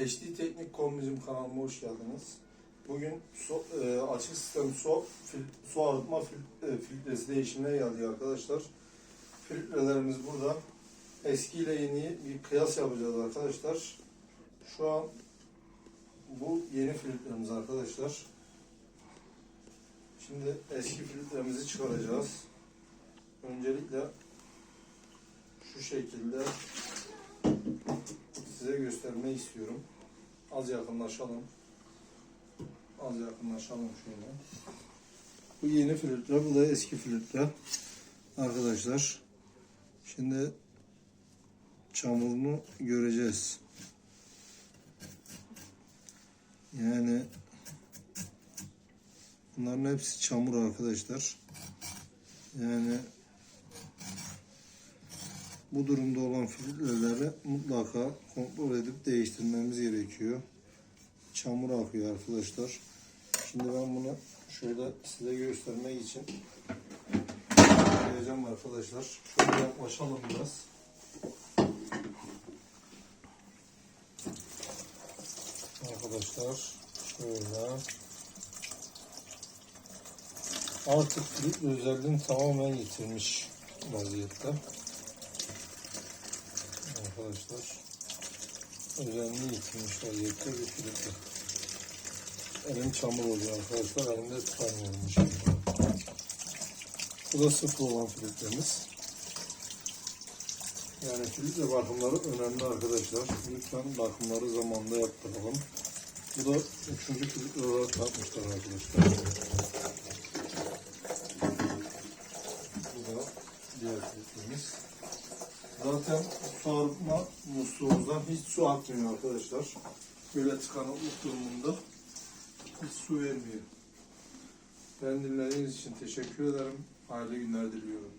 HD Teknik Kombizm kanalıma hoş geldiniz. Bugün su, e, açık sistem su, fil, su arıtma fil, e, filtresi değişimine geldi arkadaşlar. Filtrelerimiz burada. Eski ile yeni bir kıyas yapacağız arkadaşlar. Şu an bu yeni filtremiz arkadaşlar. Şimdi eski filtremizi çıkaracağız. Öncelikle şu şekilde size göstermeyi istiyorum. Az yakınlaşalım. Az yakınlaşalım şöyle. Bu yeni filtre, bu da eski filtre. Arkadaşlar. Şimdi çamurunu göreceğiz. Yani bunların hepsi çamur arkadaşlar. Yani bu durumda olan filtreleri mutlaka kontrol edip değiştirmemiz gerekiyor. Çamur akıyor arkadaşlar. Şimdi ben bunu şöyle size göstermek için koyacağım arkadaşlar. Şöyle yaklaşalım biraz. Arkadaşlar şöyle artık filtre özelliğini tamamen yitirmiş vaziyette arkadaşlar özelliğini yitirmiş vaziyette bir filtre. Elim çamur oluyor arkadaşlar. Elimde tutamıyorum şey. Bu da sıfır olan filtremiz. Yani filtre bakımları önemli arkadaşlar. Lütfen bakımları zamanında yaptıralım. Bu da üçüncü filtre olarak takmışlar arkadaşlar. Bu da diğer filtremiz. Zaten su arıtma musluğumuzdan hiç su akmıyor arkadaşlar. Böyle tıkanıklık durumunda hiç su vermiyor. Ben dinlediğiniz için teşekkür ederim. Hayırlı günler diliyorum.